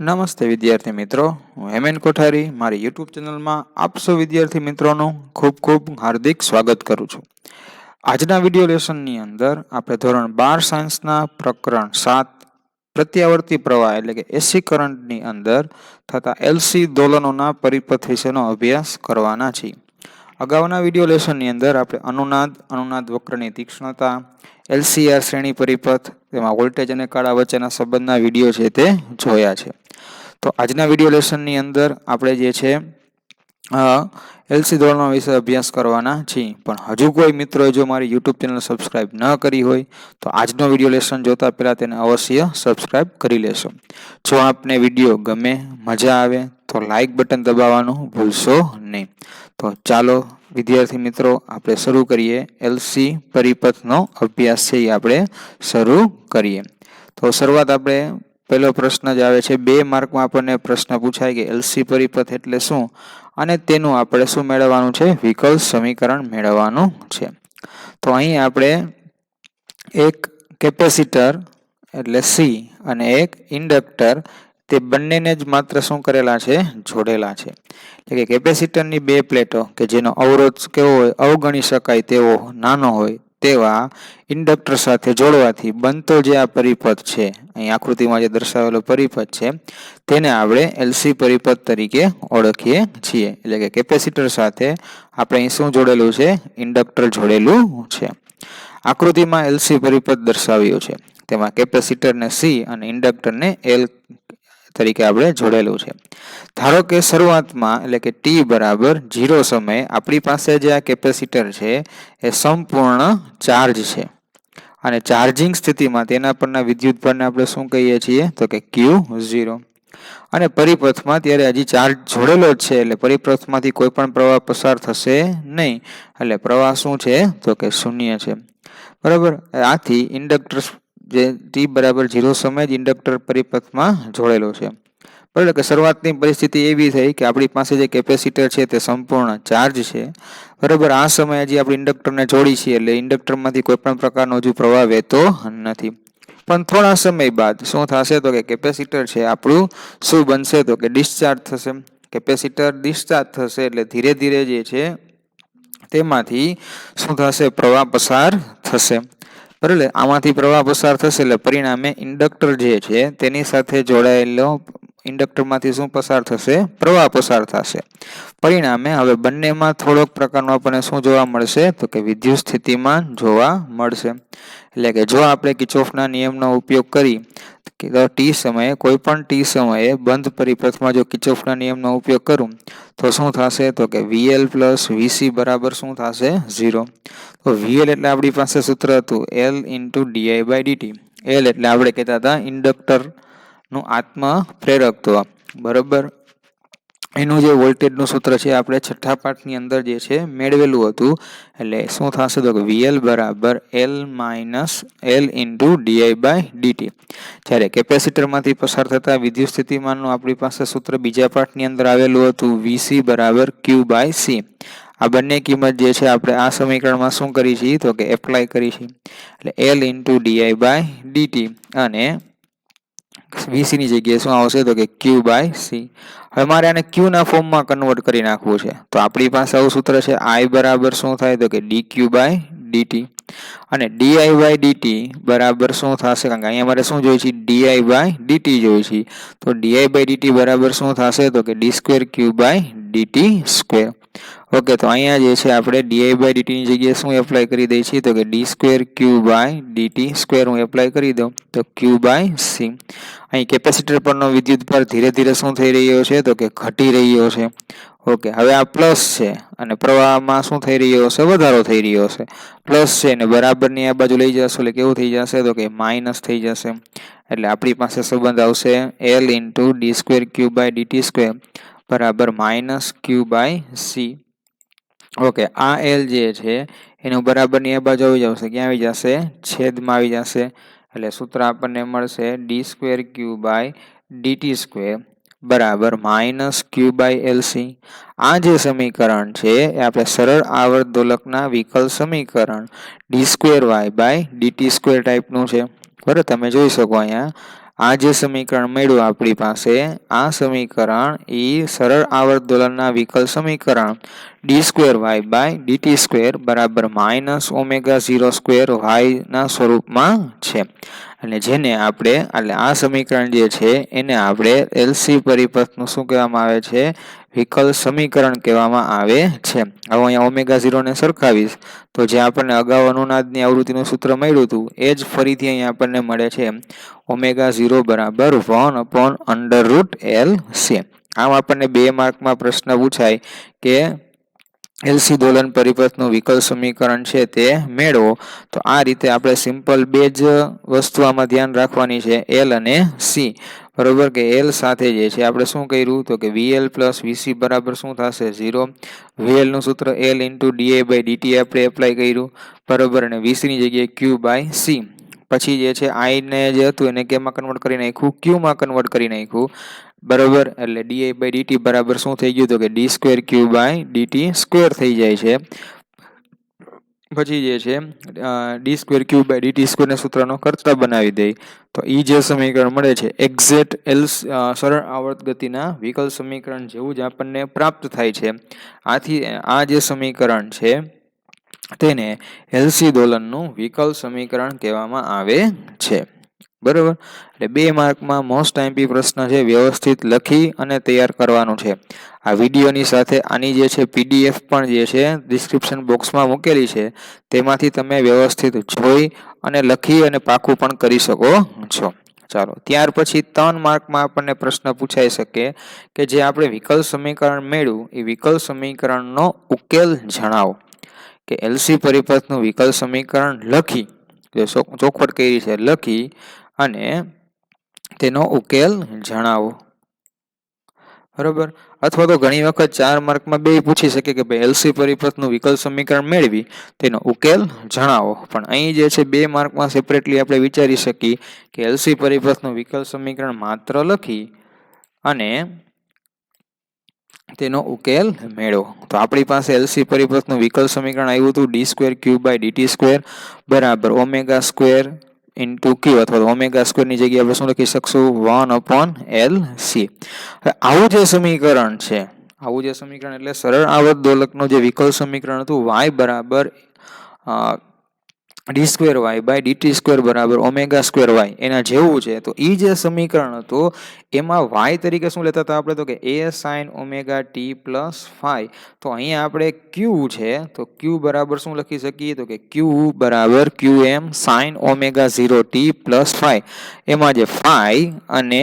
નમસ્તે વિદ્યાર્થી મિત્રો, હું હેમેન કોઠારી, મારી યુટ્યુબ ચેનલમાં આપ વિદ્યાર્થી મિત્રોનું ખૂબ ખૂબ હાર્દિક સ્વાગત કરું છું. આજના વીડિયો લેસનની અંદર આપણે ધોરણ બાર સાયન્સના પ્રકરણ સાત પ્રત્યાવર્તી પ્રવાહ એટલે કે એસી કરંટની અંદર થતા એલસી દોલનોના પરિપથ વિશેનો અભ્યાસ કરવાના છીએ. અગાઉના વીડિયો લેસનની અંદર આપણે અનુનાદ અનુનાદ વક્રની તીક્ષ્ણતા એલસીઆર શ્રેણી પરિપથ તેમાં વોલ્ટેજ અને કાળા વચ્ચેના સંબંધના વીડિયો છે તે જોયા છે. તો આજના વીડિયો લેસનની અંદર આપણે જે છે એલસી ધોરણો વિશે અભ્યાસ કરવાના છીએ. પણ હજુ કોઈ મિત્રોએ જો મારી યુટ્યુબ ચેનલ સબસ્ક્રાઇબ ન કરી હોય, તો આજનો વીડિયો લેસન જોતા પહેલાં તેને અવશ્ય સબસ્ક્રાઇબ કરી લેશો. જો આપને વીડિયો ગમે, મજા આવે, તો લાઇક બટન દબાવવાનું ભૂલશો નહીં. તો ચાલો વિદ્યાર્થી મિત્રો, આપણે શરૂ કરીએ. એલસી પરિપથનો અભ્યાસ છે એ આપણે શરૂ કરીએ. તો શરૂઆત આપણે, પહેલો પ્રશ્ન જ આવે છે. બે માર્કમાં આપણને પ્રશ્ન પૂછાય કે એલસી પરિપથ એટલે શું? અને તેનું આપણે શું મેળવવાનું છે? વિકલ્પ સમીકરણ મેળવવાનું છે. તો અહીં આપણે એક કેપેસિટર એટલે સી અને એક ઇન્ડક્ટર તે બંનેને જ માત્ર શું કરેલા છે? જોડેલા છે. એટલે કે કેપેસિટરની બે પ્લેટો કે જેનો અવરોધ કેવો હોય, અવગણી શકાય તેવો નાનો હોય, તેવા ઇન્ડક્ટર સાથે જોડવાથી બનતો જે આ પરિપથ છે, અહીં આકૃતિમાં જે દર્શાવેલો પરિપથ છે, તેને આપણે એલસી પરિપથ તરીકે ઓળખીએ છીએ. એટલે કે કેપેસિટર સાથે આપણે અહીં શું જોડેલું છે? ઇન્ડક્ટર જોડેલું છે. આકૃતિમાં એલસી પરિપથ દર્શાવ્યું છે. તેમાં કેપેસિટરને સી અને ઇન્ડક્ટરને એલ તરીકે આપણે જોડેલું છે. ધારો કે શરૂઆતમાં એટલે કે ટી બરાબર ઝીરો સમયે આપણી પાસે જે આ કેપેસિટર છે એ સંપૂર્ણ ચાર્જ છે. અને ચાર્જિંગ સ્થિતિમાં તેના પરના વિદ્યુત ભારને આપણે શું કહીએ છીએ? તો કે ક્યુ ઝીરો અને પરિપથમાં ત્યારે હજી ચાર્જ જોડેલો જ છે એટલે પરિપથમાંથી કોઈ પણ પ્રવાહ પસાર થશે નહીં. એટલે પ્રવાહ શું છે? તો કે શૂન્ય છે. બરાબર? આથી ઇન્ડક્ટર જે ટી બરાબર ઝીરો સમય જ ઇન્ડક્ટર પરિપથમાં જોડેલો છે. બરાબર કે શરૂઆતની પરિસ્થિતિ એવી થઈ કે આપણી પાસે જે કેપેસિટર છે તે સંપૂર્ણ ચાર્જ છે. બરાબર, આ સમયે હજી આપણે ઇન્ડક્ટરને જોડી છીએ, એટલે ઇન્ડક્ટરમાંથી કોઈ પણ પ્રકારનો હજુ પ્રવાહ વહેતો નથી. પણ થોડા સમય બાદ શું થશે તો કે કેપેસિટર છે આપણું શું બનશે તો કે ડિસ્ચાર્જ થશે. કેપેસિટર ડિસ્ચાર્જ થશે એટલે ધીરે ધીરે જે છે તેમાંથી શું થશે? પ્રવાહ પસાર થશે. બરાબર આમાંથી પ્રવાહ પસાર થશે એટલે પરિણામે ઇન્ડક્ટર જે છે તેની સાથે જોડાયેલો ઇન્ડક્ટરમાંથી શું પસાર થશે? પ્રવાહ પસાર થશે. પરિણામે હવે બંનેમાં થોડોક પ્રકારનો આપણને શું જોવા મળશે? તો કે વિદ્યુત સ્થિતિમાન જોવા મળશે. એટલે કે જો આપણે કિચોફના નિયમનો ઉપયોગ કરી ટી સમયે, કોઈ પણ ટી સમયે બંધ પરિપથમાં જો કિચોફના નિયમનો ઉપયોગ કરું, તો શું થશે? તો કે વીએલ પ્લસ વીસી બરાબર શું થશે? ઝીરો. તો વીએલ એટલે આપણી પાસે સૂત્ર હતું, L into D I by D T L એટલે આપણે કહેતા હતા ઇન્ડક્ટરનું આત્મ પ્રેરકત્વ બરાબર? એનું જે વોલ્ટેજનું સૂત્ર છે, આપણે છઠ્ઠા પાઠની અંદર જે છે, મેળવેલું હતું. એટલે શું થશે તો કે વીએલ બરાબર L minus L into D I by D T જ્યારે કેપેસિટરમાંથી પસાર થતા વિદ્યુત સ્થિતિમાનનું આપણી પાસે સૂત્ર બીજા પાઠની અંદર આવેલું હતું, વીસી બરાબર ક્યુ બાય સી. આ બંને કિંમત જે છે, આપણે આ સમીકરણમાં શું કરી છીએ? તો કે એપ્લાય કરી છીએ. એટલે L into D I by D T અને વીસીની જગ્યાએ શું આવશે? તો કે ક્યુ બાય સી. હવે મારે આને ક્યુના ફોર્મમાં કન્વર્ટ કરી નાખવું છે. તો આપણી પાસે આવું સૂત્ર છે આઈ બરાબર શું થાય? તો કે D Q by D T અને D I by D T બરાબર શું થશે? કારણ કે અહીંયા મારે શું જોઈએ છે? ડીઆઈ બાય ડીટી જોઈએ છે. તો ડીઆઈ બાય ડીટી બરાબર શું થશે? તો કે D square Q by D T square okay તો અહીંયા જે છે આપણે ડીઆઈ બાય ડીટીની જગ્યાએ શું એપ્લાય કરી દઈએ છીએ? તો કે D square Q by D T square હું એપ્લાય કરી દઉં. તો ક્યુ બાય સી અહીં કેપેસિટર પરનો વિદ્યુત ભાર ધીરે ધીરે શું થઈ રહ્યો છે? તો કે ઘટી રહ્યો છે. ઓકે હવે આ પ્લસ છે અને પ્રવાહમાં શું થઈ રહ્યો હશે? વધારો થઈ રહ્યો હશે. પ્લસ છે ને બરાબરની આ બાજુ લઈ જશો એટલે કેવું થઈ જશે? તો કે માઇનસ થઈ જશે. એટલે આપણી પાસે સંબંધ આવશે L into D square Q by D T square બરાબર minus Q by C. Okay, આ એલ જે છે, એનું બરાબરની એ બાજુ આવી જશે. ક્યાં આવી જશે? છેદમાં આવી જશે. એટલે સૂત્ર આપણને મળશે D square Q by D T square બરાબર minus Q by L C આ જે સમીકરણ છે, એ આપણે સરળ આવર્ત દોલકના વિકલ્પ સમીકરણ D square Y by D T square ટાઈપનું છે. બરાબર, તમે જોઈ શકો અહીંયા. આ જે સમીકરણ મળ્યું આપણી પાસે, આ સમીકરણ એ સરળ આવર્ત દોલનના વિકલ સમીકરણ. D square Y by D T square બરાબર માઇનસ ઓમેગા ઝીરો સ્ક્વેર વાયના સ્વરૂપમાં છે. અને જેને આપણે, એટલે આ સમીકરણ જે છે, એને આપણે એલસી પરિપથનું શું કહેવામાં આવે છે? વિકલ સમીકરણ કહેવામાં આવે છે. હવે અહીંયા ઓમેગા ઝીરોને સરખાવીશ, તો જે આપણને અગાઉ અનુનાદની આવૃત્તિનું સૂત્ર મળ્યું હતું, એ જ ફરીથી અહીંયા આપણને મળે છે. ઓમેગા ઝીરો બરાબર one upon under root L C આમ આપણને બે માર્કમાં પ્રશ્ન પૂછાય કે એલસી દોલન પરિપથનું વિકલ સમીકરણ છે તે મેળવો. તો આ રીતે આપણે સિમ્પલ બે જ વસ્તુ આમાં ધ્યાન રાખવાની છે, એલ અને સી. બરોબર કે એલ સાથે જે છે, આપણે શું કર્યું? તો કે વીએલ પ્લસ વીસી બરાબર શું થશે? ઝીરો. વીએલનું સૂત્ર L into D A by D T આપણે એપ્લાય કર્યું. બરોબર, અને વીસીની જગ્યાએ ક્યુ બાય સી. પછી જે છે, આઈને જે હતું એને કેમાં કન્વર્ટ કરી નાખ્યું? ક્યુમાં કન્વર્ટ કરી નાખ્યું? બરોબર? એટલે ડીએ બાય ડીટી બરાબર શું થઈ ગયું? તો કે D square Q by D T square થઈ જાય છે. પછી જે છે D square Q by D T સ્ક્વેરના સૂત્રનો કરતા બનાવી દઈ તો એ જે સમીકરણ મળે છે એક્ઝેક્ટ એલ સરળ આવર્ત ગતિના વિકલ સમીકરણ જેવું જ આપણને પ્રાપ્ત થાય છે. આથી, આ જે સમીકરણ છે, તેને એલસી દોલનનું વિકલ સમીકરણ કહેવામાં આવે છે. બરાબર? એટલે બે માર્કમાં મોસ્ટ આઈમ્પી પ્રશ્ન છે, વ્યવસ્થિત લખી અને તૈયાર કરવાનું છે. આ વિડીયોની સાથે આની જે છે પીડીએફ પણ જે છે ડિસ્ક્રિપ્શન બોક્સમાં મૂકેલી છે, તેમાંથી તમે વ્યવસ્થિત જોઈ અને લખી અને પાકું પણ કરી શકો છો. ચાલો, ત્યાર પછી ત્રણ માર્કમાં આપણને પ્રશ્ન પૂછાઈ શકે કે જે આપણે વિકલ સમીકરણ મેળવ્યું, એ વિકલ સમીકરણનો ઉકેલ જણાવો. કે એલસી પરિપથનું વિકલ સમીકરણ લખી ચોખવટ કરી છે, લખી અને તેનો ઉકેલ જણાવો. બરોબર? અથવા તો ઘણી વખત ચાર માર્કમાં બે પૂછી શકે કે ભાઈ એલસી પરિપથનું વિકલ્પ સમીકરણ મેળવી, તેનો ઉકેલ જણાવો. પણ અહીં જે છે, બે માર્કમાં સેપરેટલી આપણે વિચારી શકીએ કે એલસી પરિપથનું વિકલ્પ સમીકરણ માત્ર લખી અને તેનો ઉકેલ મેળવો. તો આપણી પાસે એલસી પરિપથનું વિકલ્પ સમીકરણ આવ્યું હતું D square Q by D T square બરાબર ઓમેગા સ્ક્વેર ઇન્ટુ ક્યુ અથવા તો ઓમેગા સ્ક્વેરની જગ્યાએ આપણે શું લખી શકશું? વન અપોન એલ સી આવું જે સમીકરણ છે, આવું જે સમીકરણ એટલે સરળ આવર્ત દોલકનું જે વિકલ્પ સમીકરણ હતું વાય બરાબર D square Y by D T square બરાબર ઓમેગા સ્ક્વેર વાય એના જેવું છે. તો એ જે સમીકરણ હતું, એમાં વાય તરીકે શું લેતા હતા આપણે? તો કે A sine omega T plus phi તો અહીંયા આપણે ક્યુ છે. તો ક્યુ બરાબર શું લખી શકીએ? તો કે ક્યુ બરાબર Q M sine omega zero T plus phi એમાં જે ફાઈ અને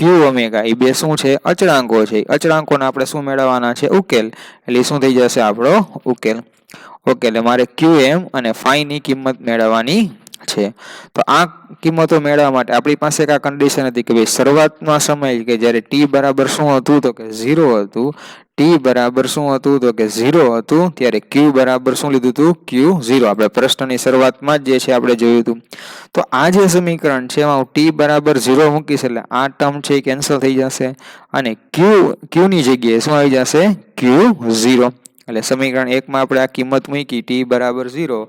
ક્યુ ઓમેગા એ બે શું છે? અચળાંકો છે. અચળાંકોને આપણે શું મેળવવાના છે? ઉકેલ. એટલે શું થઈ જશે આપણો? ઉકેલ. ઓકે એટલે મારે ક્યુ એમ અને ફાઈની કિંમત મેળવવાની છે. તો આ કિંમતો મેળવવા માટે આપણી પાસે એક આ કન્ડિશન હતી કે ભાઈ શરૂઆતમાં સમય કે જ્યારે ટી બરાબર શું હતું? તો કે ઝીરો હતું. ટી બરાબર શું હતું? તો કે ઝીરો હતું. ત્યારે ક્યુ બરાબર શું લીધું હતું ક્યુ ઝીરો આપણે પ્રશ્નની શરૂઆતમાં જ જે છે આપણે જોયું હતું. તો આ જે સમીકરણ છે, એમાં હું ટી બરાબર ઝીરો મૂકીશ એટલે આ ટર્મ છે એ કેન્સલ થઈ જશે. અને ક્યુ ક્યુની જગ્યાએ શું આવી જશે? ક્યુ ઝીરો એટલે સમીકરણ એકમાં આપણે આ કિંમત મૂકી ટી બરાબર ઝીરો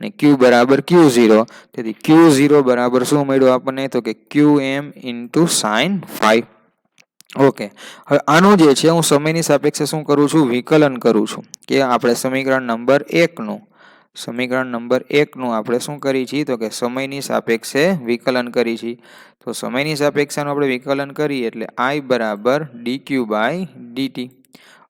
અને ક્યુ બરાબર ક્યુ ઝીરો તેથી ક્યુ ઝીરો બરાબર શું મળ્યું આપણને? તો કે Q M into sine five okay હવે આનું જે છે, હું સમયની સાપેક્ષે શું કરું છું? વિકલન કરું છું. કે આપણે સમીકરણ નંબર એકનું, સમીકરણ નંબર એકનું આપણે શું કરી છીએ? તો કે સમયની સાપેક્ષે વિકલન કરી છીએ. તો સમયની સાપેક્ષાનું આપણે વિકલન કરીએ એટલે આઈ બરાબર D Q by DT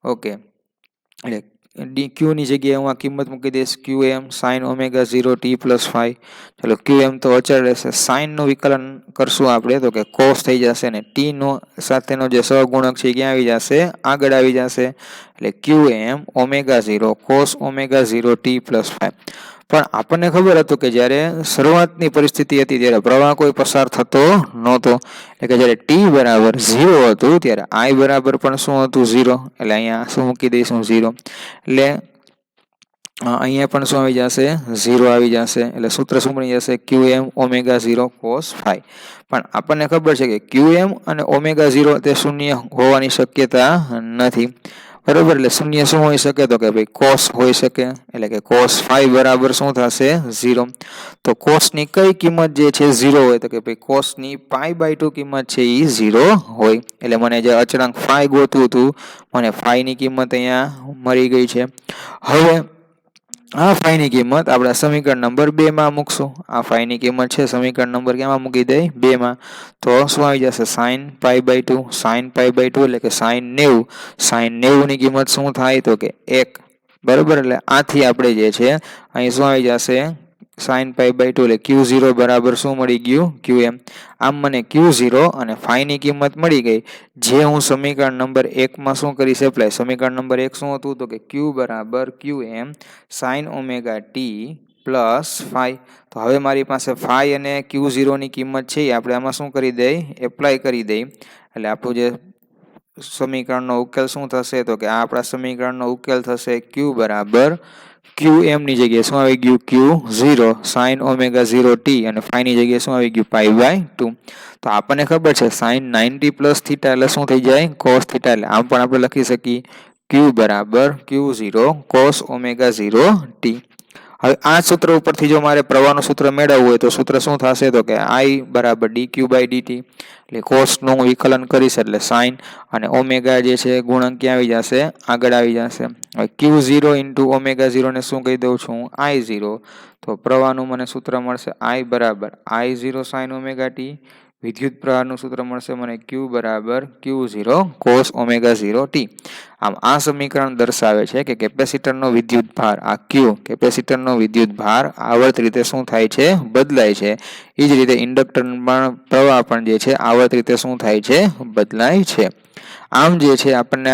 okay એટલે ડી ક્યુની જગ્યાએ હું આ કિંમત મૂકી દઈશ. Q M sine omega zero T plus five ચાલો ક્યુ એમ તો અચળ રહેશે. સાઇનનું વિકલન કરશું આપણે, તો કે કોસ થઈ જશે ને ટીનો સાથેનો જે સહગુણક છે ક્યાં આવી જશે? આગળ આવી જશે. એટલે Q M omega zero cos omega zero T plus five પણ આપણને ખબર હતું કે જ્યારે શરૂઆતની પરિસ્થિતિ હતી ત્યારે પ્રવાહ કોઈ પસાર થતો નહોતો. એટલે કે જ્યારે ટી બરાબર ઝીરો હતું ત્યારે આઈ બરાબર પણ શું હતું? ઝીરો એટલે અહીંયા શું મૂકી દઈશું? ઝીરો એટલે અહીંયા પણ શું આવી જશે? ઝીરો આવી જશે. એટલે સૂત્ર શું બની જશે? Q M omega zero cos phi પણ આપણને ખબર છે કે ક્યુ એમ અને ઓમેગા ઝીરો તે શૂન્ય હોવાની શક્યતા નથી. બરોબર, એટલે શૂન્ય શું હોઈ શકે? તો કે ભાઈ કોસ હોઈ શકે. એટલે કે કોસ ફાઈવ બરાબર શું થશે? ઝીરો. તો કોસની કઈ કિંમત જે છે ઝીરો હોય, તો કે ભાઈ કોસની પાઈ બાય ટુ કિંમત છે એ ઝીરો હોય. એટલે મને જે અચળાંક ફાઈ ગોતું હતું, મને ફાઈની કિંમત અહીંયા મળી ગઈ છે. હવે આ ફાઈની કિંમત. આપણે સમીકરણ નંબર બેમાં મૂકશું. આ ફાઈની કિંમત છે. સમીકરણ નંબર કેમાં મૂકી દઈ? બેમાં તો શું આવી જશે? Sine pi by two sine pi by two એટલે કે સાઈન નેવું. સાઈન નેવુંની કિંમત શું થાય? તો કે એક. બરાબર? એટલે આથી આપણે જે છે, અહીં શું આવી જશે? સાઈન પાઈ બાય ટુ એટલે ક્યુ ઝીરો બરાબર શું મળી ગયું? ક્યુ એમ આમ મને ક્યુ ઝીરો અને ફાઈની કિંમત મળી ગઈ. જે હું સમીકરણ નંબર એકમાં શું કરીશ એપ્લાય સમીકરણ નંબર એક શું હતું? તો કે ક્યુ બરાબર Q M sine omega T plus phi તો હવે મારી પાસે ફાઈ અને ક્યુ ઝીરોની કિંમત છે આપણે આમાં શું કરી દઈ? એપ્લાય કરી દઈ. એટલે આપણું જે સમીકરણનો ઉકેલ શું થશે? તો કે આ આપણા સમીકરણનો ઉકેલ થશે ક્યુ બરાબર ક્યુ એમની જગ્યાએ શું આવી ગયું? Q zero sine omega zero T અને ફાઈની જગ્યાએ શું આવી ગયું? પાઈ બાય ટુ તો આપણને ખબર છે સાઇન નાઇન્ટી પ્લસ થીટા એટલે શું થઈ જાય? કોસ થીટા એટલે આમ પણ આપણે લખી શકીએ. ક્યુ બરાબર Q zero cos omega zero T હવે આ સૂત્ર ઉપરથી જો મારે પ્રવાહનું સૂત્ર મેળવવું હોય તો સૂત્ર શું થશે? તો કે આઈ બરાબર ડી ક્યુ બાય ડીટી એટલે કોસનું હું વિકલન કરીશ એટલે સાઇન અને ઓમેગા જે છે ગુણક ક્યાં આવી જશે? આગળ આવી જશે. હવે ક્યુ ઝીરો ઇન્ટુ ઓમેગા ઝીરોને શું કહી દઉં છું? આઈ ઝીરો તો પ્રવાહનું મને સૂત્ર મળશે આઈ બરાબર I zero sine omega T વિદ્યુત પ્રવાહનું સૂત્ર મળશે મને ક્યુ બરાબર Q zero cos omega zero T આમ આ સમીકરણ દર્શાવે છે કે કેપેસિટરનો વિદ્યુત ભાર આ ક્યુ કેપેસિટરનો વિદ્યુત ભાર આવર્ત રીતે શું થાય છે? બદલાય છે. એ જ રીતે ઇન્ડક્ટર પણ પ્રવાહ પણ જે છે, આવર્ત રીતે શું થાય છે? બદલાય છે. આમ જે છે, આપણને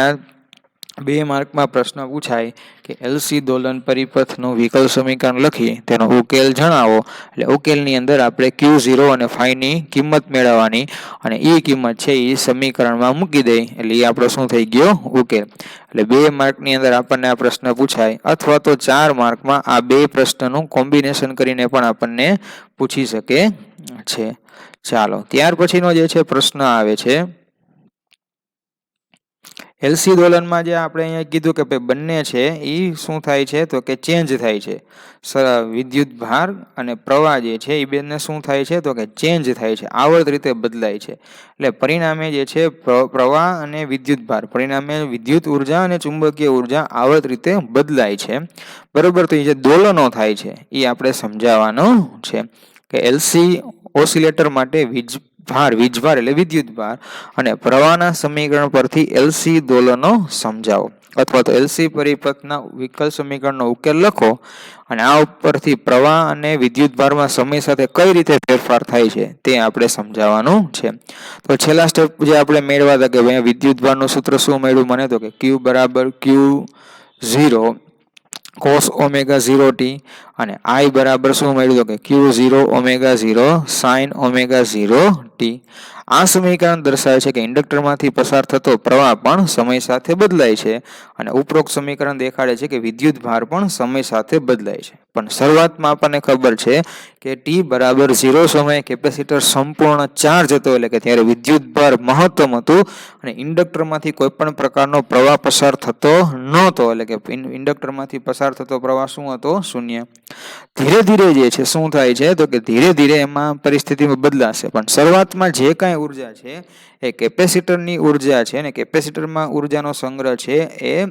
બે માર્કમાં પ્રશ્ન પૂછાય કે એલસી દોલન પરિપથનું વિકલ્પ સમીકરણ લખી તેનો ઉકેલ જણાવો. એટલે ઉકેલની અંદર આપણે ક્યુ ઝીરો અને ફાઈની કિંમત મેળવવાની અને એ કિંમત છે એ સમીકરણમાં મૂકી દઈ એટલે એ આપણો શું થઈ ગયો? ઉકેલ. એટલે બે માર્કની અંદર આપણને આ પ્રશ્ન પૂછાય. અથવા તો ચાર માર્કમાં આ બે પ્રશ્નનું કોમ્બિનેશન કરીને પણ આપણને પૂછી શકે છે. ચાલો, ત્યાર પછીનો જે છે પ્રશ્ન આવે છે. એલસી દોલનમાં જે આપણે અહીંયા કીધું કે ભાઈ બંને છે એ શું થાય છે? તો કે ચેન્જ થાય છે. વિદ્યુત ભાર અને પ્રવાહ જે છે એ બંને શું થાય છે? તો કે ચેન્જ થાય છે. આવર્ત રીતે બદલાય છે. એટલે પરિણામે જે છે પ્રવાહ અને વિદ્યુત ભાર, પરિણામે વિદ્યુત ઊર્જા અને ચુંબકીય ઊર્જા આવર્ત રીતે બદલાય છે. બરાબર, તો એ જે દોલનો થાય છે એ આપણે સમજાવવાનો છે. કે એલસી ઓસિલેટર માટે વીજ ભાર, વીજભાર એટલે વિદ્યુત ભાર અને પ્રવાહના સમીકરણ પરથી એલસી દોલનો સમજાવો. અથવા તો એલસી પરિપથના વિકલ્પ સમીકરણનો ઉકેલ લખો અને આ ઉપરથી પ્રવાહ અને વિદ્યુત ભારમાં સમય સાથે કઈ રીતે ફેરફાર થાય છે તે આપણે સમજાવવાનું છે. તો છેલ્લા સ્ટેપ જે આપણે મેળવા હતા કે ભાઈ વિદ્યુત ભારનું સૂત્ર શું મળ્યું મને તો કે ક્યુ બરાબર Q zero cos omega zero T અને આઈ બરાબર શું મળ્યું તો કે Q zero omega zero sine omega zero T આ સમીકરણ દર્શાવે છે કે ઇન્ડક્ટરમાંથી પસાર થતો પ્રવાહ પણ સમય સાથે બદલાય છે અને ઉપરોક્ત સમીકરણ દેખાડે છે કે વિદ્યુત ભાર પણ સમય સાથે બદલાય છે. પણ શરૂઆતમાં આપણને ખબર છે કે ટી બરાબર ઝીરો સમયે કેપેસિટર સંપૂર્ણ ચાર્જ હતો એટલે કે ત્યારે વિદ્યુત ભાર મહત્તમ હતું અને ઇન્ડક્ટરમાંથી કોઈ પણ પ્રકારનો પ્રવાહ પસાર થતો નહોતો એટલે કે ઇન્ડક્ટરમાંથી પસાર થતો પ્રવાહ શું હતો? શૂન્ય. ધીરે ધીરે જે છે, શું થાય છે? તો કે ધીરે ધીરે એમાં પરિસ્થિતિમાં બદલાશે. પણ શરૂઆતમાં જે કાંઈ ઊર્જા છે? એ કેપેસિટરની ઊર્જા છે અને કેપેસિટરમાં ઉર્જાનો સંગ્રહ છે એ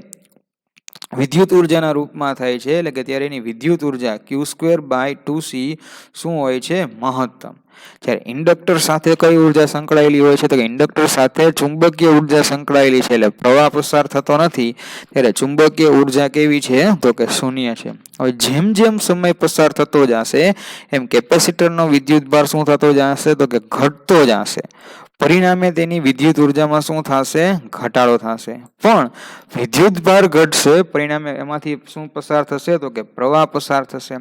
વિદ્યુત ઉર્જાના રૂપમાં થાય છે એટલે કે ત્યારે એની વિદ્યુત ઊર્જા Q square by two C શું હોય છે? મહત્તમ. જ્યારે ઇન્ડક્ટર સાથે કઈ ઊર્જા સંકળાયેલી હોય છે? તો કે ઇન્ડક્ટર સાથે ચુંબકીય ઊર્જા સંકળાયેલી છે એટલે પ્રવાહ પસાર થતો નથી. ત્યારે ચુંબકીય ઊર્જા કેવી છે? તો કે શૂન્ય છે. હવે જેમ જેમ સમય પસાર થતો જશે, એમ કેપેસિટરનો વિદ્યુત ભાર શું થતો જશે? તો કે ઘટતો જશે. પરિણામે તેની વિદ્યુત ઉર્જામાં શું થશે? ઘટાડો થશે. પણ વિદ્યુત ભાર ઘટશે, પરિણામે એમાંથી શું પસાર થશે? તો કે પ્રવાહ પસાર થશે.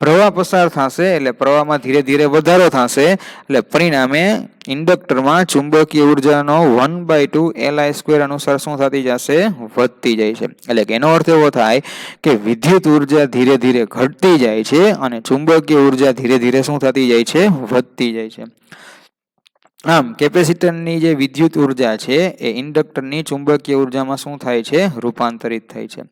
પ્રવાહ પસાર થશે એટલે પ્રવાહમાં ધીરે ધીરે વધારો થશે. એટલે પરિણામે ઇન્ડક્ટરમાં ચુંબકીય ઉર્જાનો one by two L I square અનુસાર શું થતી જશે? વધતી જાય છે. એટલે કે એનો અર્થ એવો થાય કે વિદ્યુત ઊર્જા ધીરે ધીરે ઘટતી જાય છે અને ચુંબકીય ઊર્જા ધીરે ધીરે શું થતી જાય છે? વધતી જાય છે. આમ, કેપેસિટરની જે વિદ્યુત ઊર્જા છે, એ ઇન્ડક્ટરની ચુંબકીય ઉર્જામાં શું થાય છે? રૂપાંતરિત થાય છે.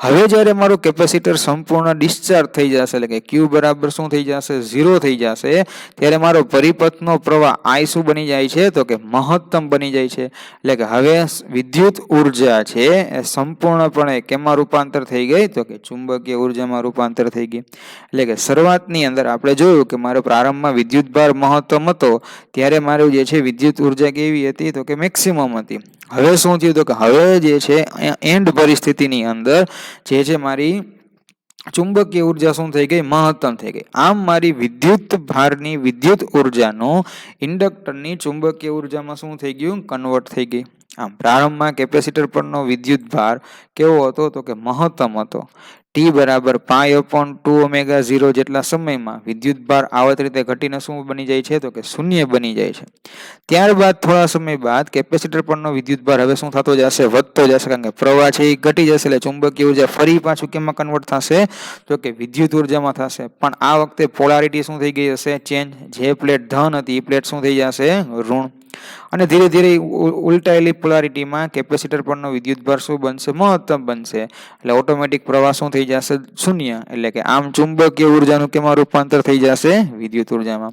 હવે જ્યારે મારું કેપેસિટર સંપૂર્ણ ડિસ્ચાર્જ થઈ જશે, એટલે કે ક્યુ બરાબર શું થઈ જશે? ઝીરો થઈ જશે. ત્યારે મારો પરિપથનો પ્રવાહ આઈ શું બની જાય છે? તો કે મહત્તમ બની જાય છે. એટલે કે હવે વિદ્યુત ઊર્જા છે, એ સંપૂર્ણપણે કેમાં રૂપાંતર થઈ ગઈ? તો કે ચુંબકીય ઉર્જામાં રૂપાંતર થઈ ગઈ. એટલે કે શરૂઆતની અંદર આપણે જોયું કે મારો પ્રારંભમાં વિદ્યુત ભાર મહત્તમ હતો. ત્યારે મારું જે છે વિદ્યુત ઊર્જા કેવી હતી તો કે મેક્સિમમ હતી. હવે શું થયું તો કે હવે જે છે એન્ડ પરિસ્થિતિની અંદર જે છે મારી ચુંબકીય ઊર્જા શું થઈ ગઈ? મહત્તમ થઈ ગઈ. આમ મારી વિદ્યુત ભારની વિદ્યુત ઉર્જાનો ઇન્ડક્ટરની ચુંબકીય ઉર્જામાં શું થઈ ગયું? કન્વર્ટ થઈ ગઈ. આમ પ્રારંભમાં કેપેસિટર પરનો વિદ્યુત ભાર કેવો હતો? તો કે મહત્તમ હતો. ટી બરાબર pi upon two omega zero જેટલા સમયમાં વિદ્યુત ભાર આવત રીતે ઘટીને શું બની જાય છે? તો કે શૂન્ય બની જાય છે. ત્યારબાદ થોડા સમય બાદ કેપેસિટર પરનો વિદ્યુત ભાર હવે શું થતો જશે? વધતો જશે, કારણ કે પ્રવાહ છે એ ઘટી જશે એટલે ચુંબકીય ઊર્જા ફરી પાછું કેમાં કન્વર્ટ થશે? તો કે વિદ્યુત ઉર્જામાં થશે. પણ આ વખતે પોલારિટી શું થઈ ગઈ હશે? ચેન્જ જે પ્લેટ ધન હતી એ પ્લેટ શું થઈ જશે? ઋણ. અને ધીરે ધીરે ઉલટાયેલી પોલારિટીમાં કેપેસિટર પરનો વિદ્યુત ભાર શું બનશે? મહત્તમ બનશે. એટલે ઓટોમેટિક પ્રવાહ શું થઈ જશે? શૂન્ય. એટલે કે આમ ચુંબકીય ઉર્જાનું કેમાં રૂપાંતર થઈ જશે? વિદ્યુત ઉર્જામાં.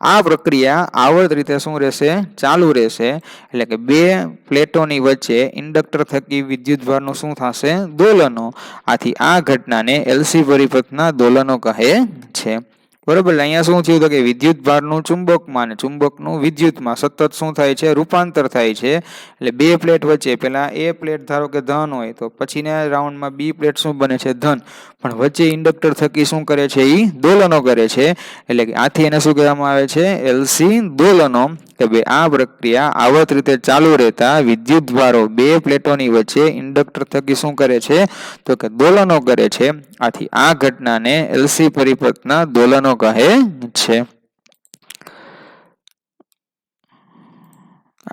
આ પ્રક્રિયા આવર્ત રીતે શું રહેશે? ચાલુ રહેશે. એટલે કે બે પ્લેટોની વચ્ચે ઇન્ડક્ટર થકી વિદ્યુત ભારનું શું થશે? દોલનો. આથી આ ઘટનાને એલસી પરિપથના દોલનો કહે છે. બરોબર અહીંયા શું થયું તો કે વિદ્યુત ભારનું ચુંબકમાં અને ચુંબકનું વિદ્યુતમાં સતત શું થાય છે? રૂપાંતર થાય છે. એટલે બે પ્લેટ વચ્ચે પહેલાં એ પ્લેટ ધારો કે ધન હોય, તો પછીના રાઉન્ડમાં બી પ્લેટ શું બને છે? ધન. પણ વચ્ચે ઇન્ડક્ટર થકી શું કરે છે એ દોલનો કરે છે. એટલે કે આથી એને શું કહેવામાં આવે છે? એલસી દોલનો. કે ભાઈ, આ પ્રક્રિયા આવત રીતે ચાલુ રહેતા વિદ્યુત ભારો બે પ્લેટોની વચ્ચે ઇન્ડક્ટર થકી શું કરે છે? તો કે દોલનો કરે છે. આથી આ ઘટનાને એલસી પરિપથના દોલનો કહે છે.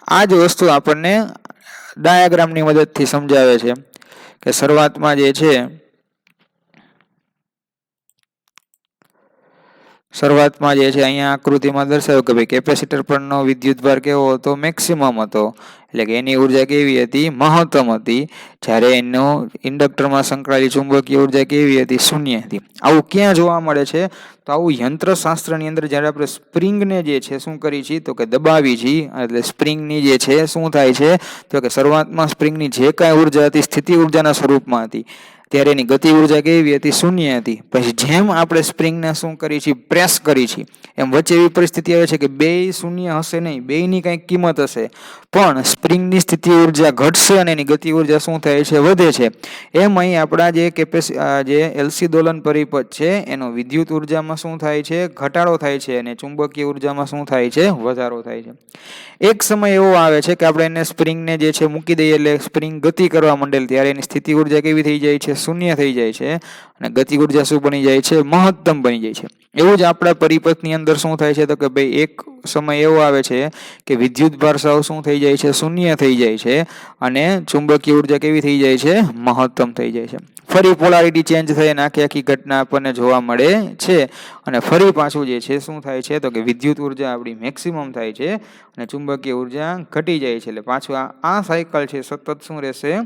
આ જ વસ્તુ આપણને ડાયાગ્રામની મદદથી સમજાવે છે કે શરૂઆતમાં જે છે શરૂઆતમાં જે છે, અહીંયા આકૃતિમાં દર્શાવ્યું કે ભાઈ કેપેસિટર પરનો વિદ્યુત ભાર કેવો હતો? મેક્સિમમ હતો. એટલે કે એની ઊર્જા કેવી હતી? મહત્તમ હતી. જ્યારે એનો ઇન્ડક્ટરમાં સંકળાયેલી ચુંબકીય ઊર્જા કેવી હતી? શૂન્ય હતી. આવું ક્યાં જોવા મળે છે? તો આવું યંત્રશાસ્ત્રની અંદર જ્યારે આપણે સ્પ્રિંગને જે છે, શું કરી છીએ? તો કે દબાવી છીએ. એટલે સ્પ્રિંગની જે છે, શું થાય છે? તો કે શરૂઆતમાં સ્પ્રિંગની જે કાંઈ ઊર્જા હતી, સ્થિતિ ઉર્જાના સ્વરૂપમાં હતી. ત્યારે એની ગતિ ઊર્જા કેવી હતી? શૂન્ય હતી. પછી જેમ આપણે સ્પ્રિંગને શું કરી છીએ? પ્રેસ કરી છીએ. એમ વચ્ચે એવી પરિસ્થિતિ આવે છે કે બે શૂન્ય હશે નહીં. બેની કંઈક કિંમત હશે. પણ સ્પ્રિંગની સ્થિતિ ઊર્જા ઘટશે અને એની ગતિ ઊર્જા શું થાય છે, વધે છે. એમ અહીં આપણા જે કેપેસી જે એલસી દોલન પરિપથ છે, એનો વિદ્યુત ઉર્જામાં શું થાય છે, ઘટાડો થાય છે અને ચુંબકીય ઉર્જામાં શું થાય છે, વધારો થાય છે. એક સમય એવો આવે છે કે આપણે એને સ્પ્રિંગને જે છે મૂકી દઈએ એટલે સ્પ્રિંગ ગતિ કરવા માંડેલ ત્યારે એની સ્થિતિ ઊર્જા કેવી થઈ જાય છે, શૂન્ય થઈ જાય છે અને ગતિ ઊર્જા શું બની જાય છે, મહત્તમ બની જાય છે. એવું જ આપણા પરિપથની અંદર શું થાય છે? તો કે ભાઈ એક સમય એવો આવે છે કે વિદ્યુત ભાર સાવ શું થઈ જાય છે? શૂન્ય થઈ જાય છે અને ચુંબકીય ઊર્જા કેવી થઈ જાય છે? મહત્તમ થઈ જાય છે. ફરી પોલારિટી ચેન્જ થઈ અને આખી આખી ઘટના આપણને જોવા મળે છે. અને ફરી પાછું જે છે, શું થાય છે? તો કે વિદ્યુત ઊર્જા આપણી મેક્સિમમ થાય છે અને ચુંબકીય ઊર્જા ઘટી જાય છે. એટલે પાછું આ સાયકલ છે, સતત શું રહેશે?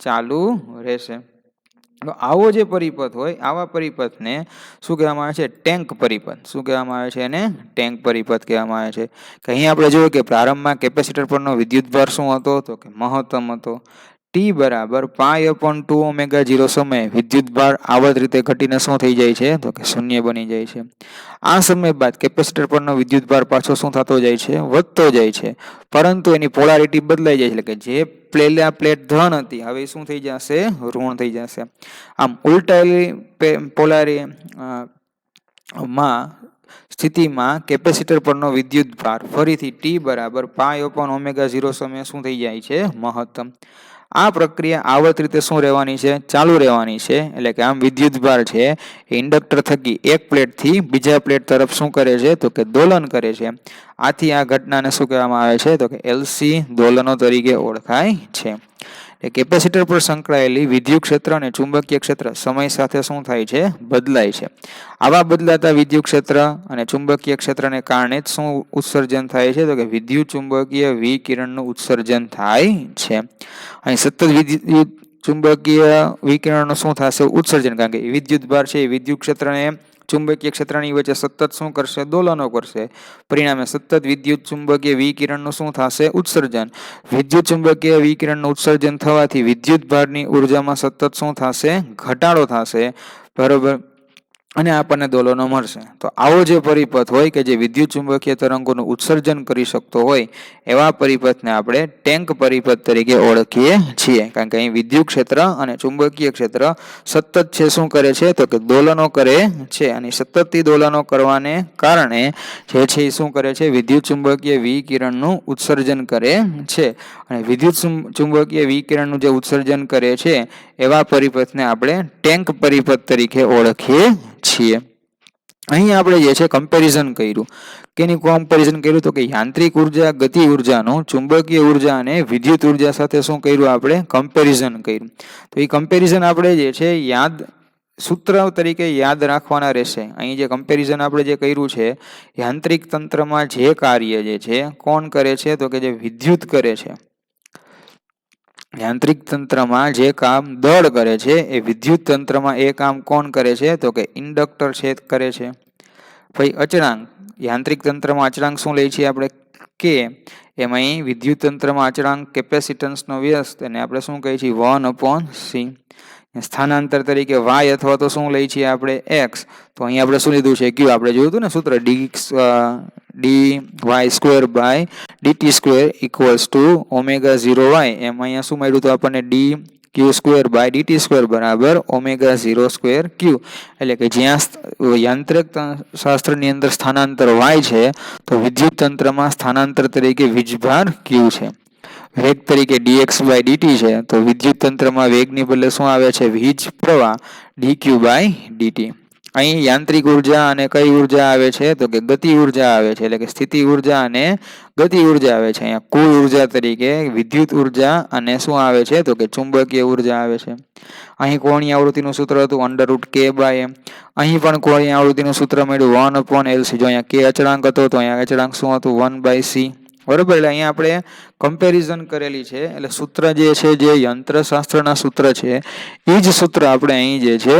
ચાલુ રહેશે. તો આવો જે પરિપથ હોય, આવા પરિપથને શું કહેવામાં આવે છે? ટેન્ક પરિપથ. શું કહેવામાં આવે છે એને? ટેન્ક પરિપથ કહેવામાં આવે છે. કે અહીં આપણે જોયું કે પ્રારંભમાં કેપેસિટર પરનો વિદ્યુત ભાર શું હતો? તો કે મહત્તમ હતો. ટી બરાબર pi upon two omega zero સમયે વિદ્યુત ભાર આવત રીતે ઘટીને શું થઈ જાય છે? તો કે શૂન્ય બની જાય છે. આ સમય બાદ કેપેસિટર પરનો વિદ્યુત ભાર પાછો શું થતો જાય છે? વધતો જાય છે. પરંતુ એની પોલારિટી બદલાઈ જાય છે. એટલે કે જે પ્લેલા પ્લેટ ધન હતી, હવે શું થઈ જશે? ઋણ થઈ જશે. આમ ઉલટાયેલી પોલારી માં સ્થિતિમાં કેપેસિટર પરનો વિદ્યુત ભાર ફરીથી ટી બરાબર પાય ઓપન ઓમેગા ઝીરો સમયે શું થઈ જાય છે? મહત્તમ. આ પ્રક્રિયા આવત રીતે શું રહેવાની છે? ચાલુ રહેવાની છે. એટલે કે આમ વિદ્યુત ભાર છે એ ઇન્ડક્ટર થકી એક પ્લેટથી બીજા પ્લેટ તરફ શું કરે છે? તો કે દોલન કરે છે. આથી આ ઘટનાને શું કહેવામાં આવે છે? તો કે એલસી દોલનો તરીકે ઓળખાય છે. એ કેપેસિટર પર સંકળાયેલી વિદ્યુત ક્ષેત્ર અને ચુંબકીય ક્ષેત્ર સમય સાથે શું થાય છે? બદલાય છે. આવા બદલાતા વિદ્યુત ક્ષેત્ર અને ચુંબકીય ક્ષેત્રને કારણે જ શું ઉત્સર્જન થાય છે? તો કે વિદ્યુત ચુંબકીય વિકિરણનું ઉત્સર્જન થાય છે. અહીં સતત વિદ્યુત ચુંબકીય વિકિરણનું શું થશે? ઉત્સર્જન. કારણ કે વિદ્યુત ભાર છે એ વિદ્યુત ક્ષેત્રને ચુંબકીય ક્ષેત્રની વચ્ચે સતત શું કરશે? દોલનો કરશે. પરિણામે સતત વિદ્યુત ચુંબકીય વિકિરણનું શું થશે? ઉત્સર્જન. વિદ્યુત ચુંબકીય વિકિરણનું ઉત્સર્જન થવાથી વિદ્યુત ભારની ઉર્જામાં સતત શું થશે? ઘટાડો થશે. બરોબર? અને આપણને દોલનો મળશે. તો આવો જે પરિપથ હોય કે જે વિદ્યુત ચુંબકીય તરંગોનું ઉત્સર્જન કરી શકતો હોય, એવા પરિપથને આપણે ટેન્ક પરિપથ તરીકે ઓળખીએ છીએ. કારણ કે અહીં વિદ્યુત ક્ષેત્ર અને ચુંબકીય ક્ષેત્ર સતત છે, શું કરે છે? તો કે દોલનો કરે છે. અને સતતથી દોલનો કરવાને કારણે જે છે એ શું કરે છે? વિદ્યુત ચુંબકીય વિકિરણનું ઉત્સર્જન કરે છે. અને વિદ્યુત ચુંબકીય વિકિરણનું જે ઉત્સર્જન કરે છે, એવા પરિપથને આપણે ટેન્ક પરિપથ તરીકે ઓળખીએ છીએ. અહીં આપણે જે છે કમ્પેરિઝન કર્યું. કેની કમ્પેરિઝન કર્યું તો કે યાંત્રિક ઊર્જા, ગતિ ઉર્જાનું, ચુંબકીય ઊર્જા અને વિદ્યુત ઊર્જા સાથે શું કર્યું આપણે? કમ્પેરિઝન કર્યું. તો એ કમ્પેરિઝન આપણે જે છે યાદ, સૂત્ર તરીકે યાદ રાખવાના રહેશે. અહીં જે કમ્પેરિઝન આપણે જે કર્યું છે, યાંત્રિક તંત્રમાં જે કાર્ય જે છે, કોણ કરે છે? તો કે જે વિદ્યુત કરે છે. યાંત્રિક તંત્રમાં જે કામ દળ કરે છે, એ વિદ્યુત તંત્રમાં એ કામ કોણ કરે છે? તો કે ઇન્ડક્ટર છે, કરે છે. પછી અચળાંક. યાંત્રિક તંત્રમાં અચળાંક શું લઈએ છીએ આપણે? કે એમાં વિદ્યુત તંત્રમાં અચળાંક, કેપેસિટન્સનો વ્યસ્ત, એને આપણે શું કહીએ છીએ વન અપોન સી. સ્થાનાંતર તરીકે વાય અથવા તો શું લઈએ છીએ આપણે? એક્સ. તો અહીં આપણે શું લીધું છે? ક્યુ. આપણે જોયું હતું ને સૂત્ર? D D, Y square by DT square equals to omega zero Y. એમ અહીંયા શું મળ્યું હતું આપણને? D, Q square by DT square બરાબર ઓમેગા ઝીરો સ્ક્વેર ક્યુ. એટલે કે જ્યાં યાંત્રિક શાસ્ત્રની અંદર સ્થાનાંતર વાય છે, તો વિદ્યુત તંત્રમાં સ્થાનાંતર તરીકે વીજભાર ક્યુ છે. વેગ તરીકે ડીએક્સ બાય ડીટી છે, તો વિદ્યુત તંત્રમાં વેગની બદલે શું આવે છે? વીજ પ્રવાહ ડી ક્યુ બાય ડીટી અહીં યાંત્રિક ઊર્જા અને કઈ ઊર્જા આવે છે? તો કે ગતિ ઊર્જા આવે છે, એટલે કે સ્થિતિ ઊર્જા અને ગતિ ઊર્જા આવે છે. અહીંયા કુલ ઊર્જા તરીકે વિદ્યુત ઊર્જા અને શું આવે છે? તો કે ચુંબકીય ઊર્જા આવે છે. અહીં કોણીય આવૃત્તિનું સૂત્ર હતું under root K by M અહીં પણ કોણીય આવૃત્તિનું સૂત્ર મળ્યું વન અપોન એલસી જો અહીંયા કે અચળાંક હતો, તો અહીંયા અચળાંક શું હતું? વન બાય સી બરોબર, એટલે અહીંયા આપણે કમ્પેરિઝન કરેલી છે. એટલે સૂત્ર જે છે, જે યંત્રશાસ્ત્રના સૂત્ર છે એ જ સૂત્ર આપણે અહીં જે છે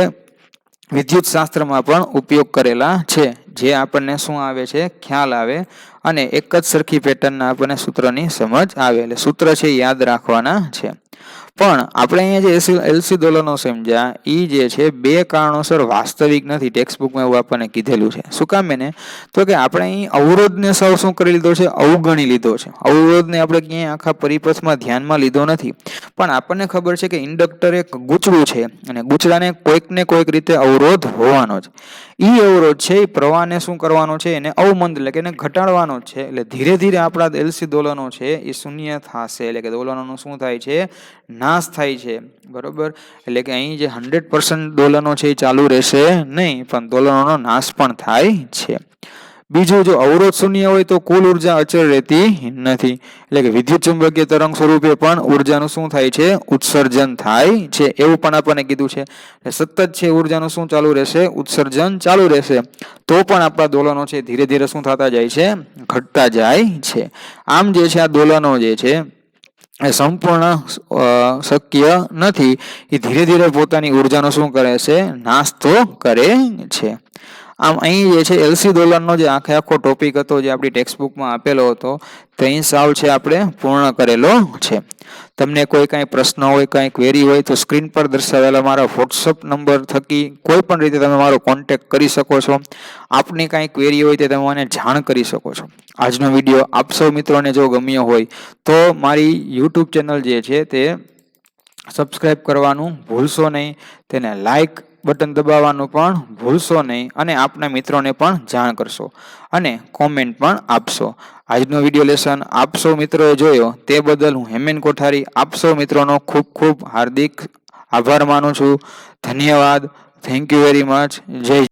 વિદ્યુત શાસ્ત્રમાં પણ ઉપયોગ કરેલા છે. જે આપણને શું આવે છે? ખ્યાલ આવે અને એક જ સરખી પેટર્નના આપણને સૂત્રની સમજ આવે. એટલે સૂત્ર છે યાદ રાખવાના છે. પણ આપણે અહીંયા જે એલસી દોલનો સમજ્યા એ જે છે, બે કારણોસર વાસ્તવિક નથી ટેક્સ્ટ બુકમાં એવું આપણને કીધેલું છે. શું કામ એને? તો કે આપણે અહીં અવરોધને સૌ શું કરી લીધો છે? અવગણી લીધો છે. અવરોધને આપણે ક્યાંય આખા પરિપથમાં ધ્યાનમાં લીધો નથી. પણ આપણને ખબર છે કે ઇન્ડક્ટર એક ગૂંચળું છે અને ગૂંચળાને કોઈક ને કોઈક રીતે અવરોધ હોવાનો જ એ અવરોધ છે એ પ્રવાહને શું કરવાનો છે? એને અવમંદ એટલે કે એને ઘટાડવાનો છે. એટલે ધીરે ધીરે આપણા એલસી દોલનો છે એ શૂન્ય થશે. એટલે કે દોલનોનું શું થાય છે? નાશ થાય છે, બરોબર? એટલે કે અહીં જે હંડ્રેડ પર્સન્ટ દોલનો છે એ ચાલુ રહેશે નહીં, પણ દોલનોનો નાશ પણ થાય છે. બીજું, જો અવરોધ શૂન્ય હોય તો કુલ ઊર્જા અચળ રહેતી નથી. એટલે કે વિદ્યુત ચુંબકીય તરંગ સ્વરૂપે પણ ઉર્જાનું શું થાય છે? ઉત્સર્જન થાય છે. એવું પણ આપણને કીધું છે. સતત છે ઉર્જાનું શું ચાલુ રહેશે? ઉત્સર્જન ચાલુ રહેશે. તો પણ આપણા દોલનો છે ધીરે ધીરે શું થતા જાય છે? ઘટતા જાય છે. આમ જે છે, આ દોલનો જે છે એ સંપૂર્ણ શક્ય નથી. એ ધીરે ધીરે પોતાની ઉર્જાનો શું કરે છે? નાશ તો કરે છે. આમ અહીં જે છે એલસી દોલનનો જે આખે આખો ટોપિક હતો, જે આપણી ટેક્સ્ટબુકમાં આપેલો હતો, તે અહીં સાવ છે આપણે પૂર્ણ કરેલો છે. તમને કોઈ કાંઈ પ્રશ્ન હોય, કાંઈ ક્વેરી હોય, તો સ્ક્રીન પર દર્શાવેલા મારા વોટ્સઅપ નંબર થકી કોઈ પણ રીતે તમે મારો કોન્ટેક કરી શકો છો. આપની કાંઈ ક્વેરી હોય તે તમે મને જાણ કરી શકો છો. આજનો વીડિયો આપ સૌ મિત્રોને જો ગમ્યો હોય, તો મારી યુટ્યુબ ચેનલ જે છે તે સબસ્ક્રાઈબ કરવાનું ભૂલશો નહીં. તેને લાઈક બટન દબાવવાનું પણ ભૂલશો નહીં અને આપના મિત્રોને પણ જાણ કરશો અને કોમેન્ટ પણ આપશો. આજનો વીડિયો લેસન આપશો મિત્રોએ જોયો તે બદલ હું હેમેન કોઠારી આપશો મિત્રોનો ખૂબ ખૂબ હાર્દિક આભાર માનું છું. ધન્યવાદ. થેન્ક યુ વેરી મચ જય